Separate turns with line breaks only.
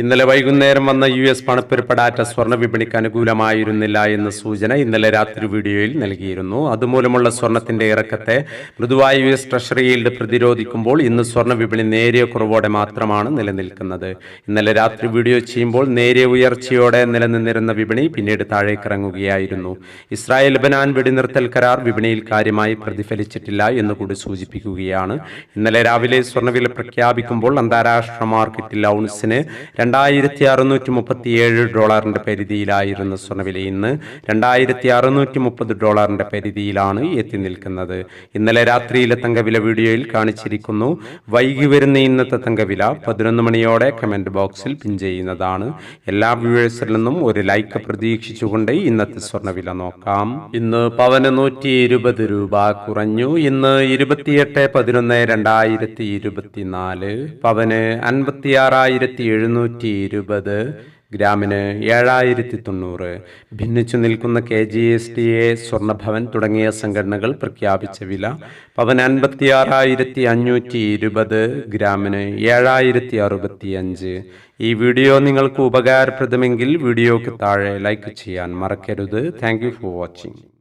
ഇന്നലെ വൈകുന്നേരം വന്ന യു എസ് പണപ്പെരുപ്പടാറ്റ സ്വർണ വിപണിക്ക് അനുകൂലമായിരുന്നില്ല എന്ന സൂചന ഇന്നലെ രാത്രി വീഡിയോയിൽ നൽകിയിരുന്നു. അതുമൂലമുള്ള സ്വർണത്തിന്റെ ഇറക്കത്തെ മൃദുവായ യു എസ് ട്രഷറി yield പ്രതിരോധിക്കുമ്പോൾ ഇന്ന് സ്വർണ വിപണി നേരിയ കുറവോടെ മാത്രമാണ് നിലനിൽക്കുന്നത്. ഇന്നലെ രാത്രി വീഡിയോ ചെയ്യുമ്പോൾ നേരിയ ഉയർച്ചയോടെ നിലനിന്നിരുന്ന വിപണി പിന്നീട് താഴേക്കിറങ്ങുകയായിരുന്നു. ഇസ്രായേൽ ലബനാൻ വെടിനിർത്തൽ കരാർ വിപണിയിൽ കാര്യമായി പ്രതിഫലിച്ചിട്ടില്ല എന്നുകൂടി സൂചിപ്പിക്കുകയാണ്. ഇന്നലെ രാവിലെ സ്വർണവില പ്രഖ്യാപിക്കുമ്പോൾ അന്താരാഷ്ട്ര മാർക്കറ്റിൽ ഔൺസിന് രണ്ടായിരത്തി അറുന്നൂറ്റി മുപ്പത്തിയേഴ് ഡോളറിന്റെ പരിധിയിലായിരുന്ന സ്വർണവില ഇന്ന് രണ്ടായിരത്തി അറുന്നൂറ്റി മുപ്പത് ഡോളറിന്റെ പരിധിയിലാണ് എത്തി നിൽക്കുന്നത്. ഇന്നലെ രാത്രിയിലെ തങ്കവില വീഡിയോയിൽ കാണിച്ചിരിക്കുന്നു. വൈകി വരുന്ന ഇന്നത്തെ തങ്കവില പതിനൊന്ന് മണിയോടെ കമന്റ് ബോക്സിൽ പിൻ ചെയ്യുന്നതാണ്. എല്ലാ വ്യൂവേഴ്സിൽ നിന്നും ഒരു ലൈക്ക് പ്രതീക്ഷിച്ചുകൊണ്ട് ഇന്നത്തെ സ്വർണവില നോക്കാം. ഇന്ന് പവന് നൂറ്റി ഇരുപത് രൂപ കുറഞ്ഞു. ഇന്ന് ഇരുപത്തിയെട്ട് പതിനൊന്ന് രണ്ടായിരത്തി ഇരുപത്തിനാല് പവന് അൻപത്തിയാറായിരത്തി എഴുന്നൂറ്റി ഇരുപത് ഗ്രാമിന് ഏഴായിരത്തി തൊണ്ണൂറ് ഭിന്നിച്ചു നിൽക്കുന്ന K G S T A Swarnabhavan തുടങ്ങിയ സംഘടനകൾ പ്രഖ്യാപിച്ച വില പവൻ അൻപത്തിയാറായിരത്തി അഞ്ഞൂറ്റി ഇരുപത് ഗ്രാമിന് ഏഴായിരത്തി അറുപത്തി അഞ്ച് ഈ വീഡിയോ നിങ്ങൾക്ക് ഉപകാരപ്രദമെങ്കിൽ വീഡിയോക്ക് താഴെ ലൈക്ക് ചെയ്യാൻ മറക്കരുത്. Thank for watching.